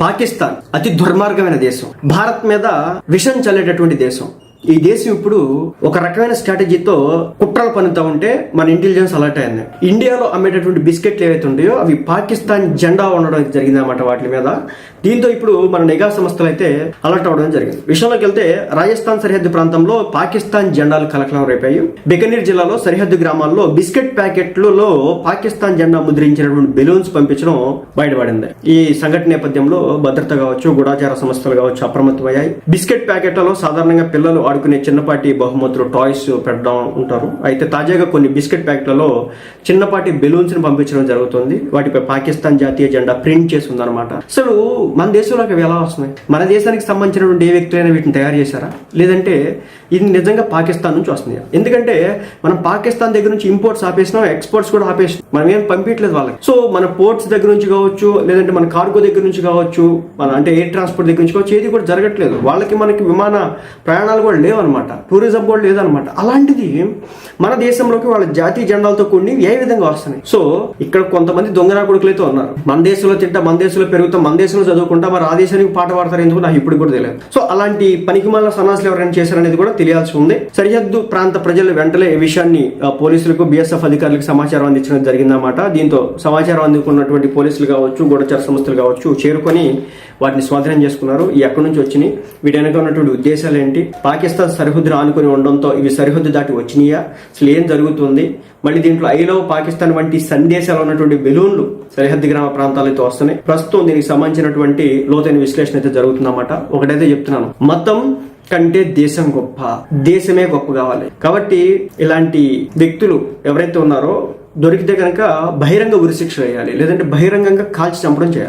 పాకిస్తాన్ అతి దుర్మార్గమైన దేశం. భారత్ మీద విషం చల్లేటటువంటి దేశం. ఈ దేశం ఇప్పుడు ఒక రకమైన స్ట్రాటజీతో కుట్రలు పనుతా ఉంటే మన ఇంటెలిజెన్స్ అలర్ట్ అయింది. ఇండియాలో అమ్మేటటువంటి బిస్కెట్లు ఏవైతే ఉంటాయో అవి పాకిస్తాన్ జెండా ఉండడం జరిగిందన్నమాట వాటి మీద. దీంతో ఇప్పుడు మన నిఘా సంస్థలు అయితే అలర్ట్ అవడం జరిగింది. విషయంలోకి వెళ్తే రాజస్థాన్ సరిహద్దు ప్రాంతంలో పాకిస్తాన్ జెండాలు కలకలం రేపాయి. బికనీర్ జిల్లాలో సరిహద్దు గ్రామాల్లో బిస్కెట్ ప్యాకెట్లలో పాకిస్తాన్ జెండా ముద్రించినటువంటి బెలూన్స్ పంపించడం బయటపడింది. ఈ సంఘటన నేపథ్యంలో భద్రత కావచ్చు గుడాచార సంస్థలు కావచ్చు అప్రమత్తమయ్యాయి. బిస్కెట్ ప్యాకెట్లలో సాధారణంగా పిల్లలు ఆడుకునే చిన్నపాటి బహుమతులు టాయ్స్ పెట్టడం ఉంటారు. అయితే తాజాగా కొన్ని బిస్కెట్ ప్యాకెట్లలో చిన్నపాటి బెలూన్స్ని పంపించడం జరుగుతుంది. వాటిపై పాకిస్తాన్ జాతీయ జెండా ప్రింట్ చేసి ఉందన్నమాట అసలు మన దేశంలోకి అవి ఎలా వస్తున్నాయి? మన దేశానికి సంబంధించినటువంటి ఏ వ్యక్తులైనా వీటిని తయారు చేశారా? లేదంటే ఇది నిజంగా పాకిస్తాన్ నుంచి వస్తుంది ఎందుకంటే మనం పాకిస్తాన్ దగ్గర నుంచి ఇంపోర్ట్స్ ఆపేసినాం ఎక్స్పోర్ట్స్ కూడా ఆపేసినాం. మనం ఏం పంపించలేదు వాళ్ళకి. సో మన పోర్ట్స్ దగ్గర నుంచి కావచ్చు లేదంటే మన కార్గో దగ్గర నుంచి కావచ్చు మన అంటే ఎయిర్ ట్రాన్స్పోర్ట్ దగ్గర నుంచి కావచ్చు ఏది కూడా జరగట్లేదు. వాళ్ళకి మనకి విమాన ప్రయాణాలు కూడా లేవన్నమాట టూరిజం కూడా లేదనమాట. అలాంటిది మన దేశంలోకి వాళ్ళ జాతీయ జెండాలతో కొన్ని ఏ విధంగా వస్తున్నాయి? సో ఇక్కడ కొంతమంది దొంగ కొడుకులు అయితే ఉన్నారు. మన దేశంలో తింటా మన దేశంలో పెరుగుతాం మన దేశంలో చదువుకుంటా మరి ఆ దేశానికి పాట పాడతారు ఎందుకు? నాకు ఇప్పుడు కూడా తెలియదు. సో అలాంటి పనికి మళ్ళీ సన్నాసులు ఎవరైనా చేశారనేది కూడా తెలియాల్సి ఉంది. సరిహద్దు ప్రాంత ప్రజలు వెంటనే ఈ విషయాన్ని పోలీసులకు బిఎస్ఎఫ్ అధికారులకు సమాచారం అందించడం జరిగిందన్నమాట. దీంతో సమాచారం అందుకున్నటువంటి పోలీసులు కావచ్చు గూఢచార సంస్థలు కావచ్చు చేరుకొని వాటిని స్వాధీనం చేసుకున్నారు. ఎక్కడి నుంచి వచ్చినాయి? వీటి వెనక ఉన్నటువంటి ఉద్దేశాలు ఏంటి? పాకిస్తాన్ సరిహద్దును ఆనుకుని ఉండడంతో ఇవి సరిహద్దు దాటి వచ్చినాయా? అసలు ఏం జరుగుతుంది? మళ్ళీ దీంట్లో ఐలో పాకిస్తాన్ వంటి సందేశాలు ఉన్నటువంటి బెలూన్లు సరిహద్దు గ్రామ ప్రాంతాలతో వస్తున్నాయి. ప్రస్తుతం దీనికి సంబంధించినటువంటి లోతైన విశ్లేషణ అయితే జరుగుతుందన్నమాట. ఒకటైతే చెప్తున్నాను. మతం కంటే దేశం గొప్ప. దేశమే గొప్ప కావాలి. కాబట్టి ఇలాంటి వ్యక్తులు ఎవరైతే ఉన్నారో దొరికితే కనుక బహిరంగ ఉరిశిక్ష వేయాలి. లేదంటే బహిరంగంగా కాల్చి చంపడం చేయాలి.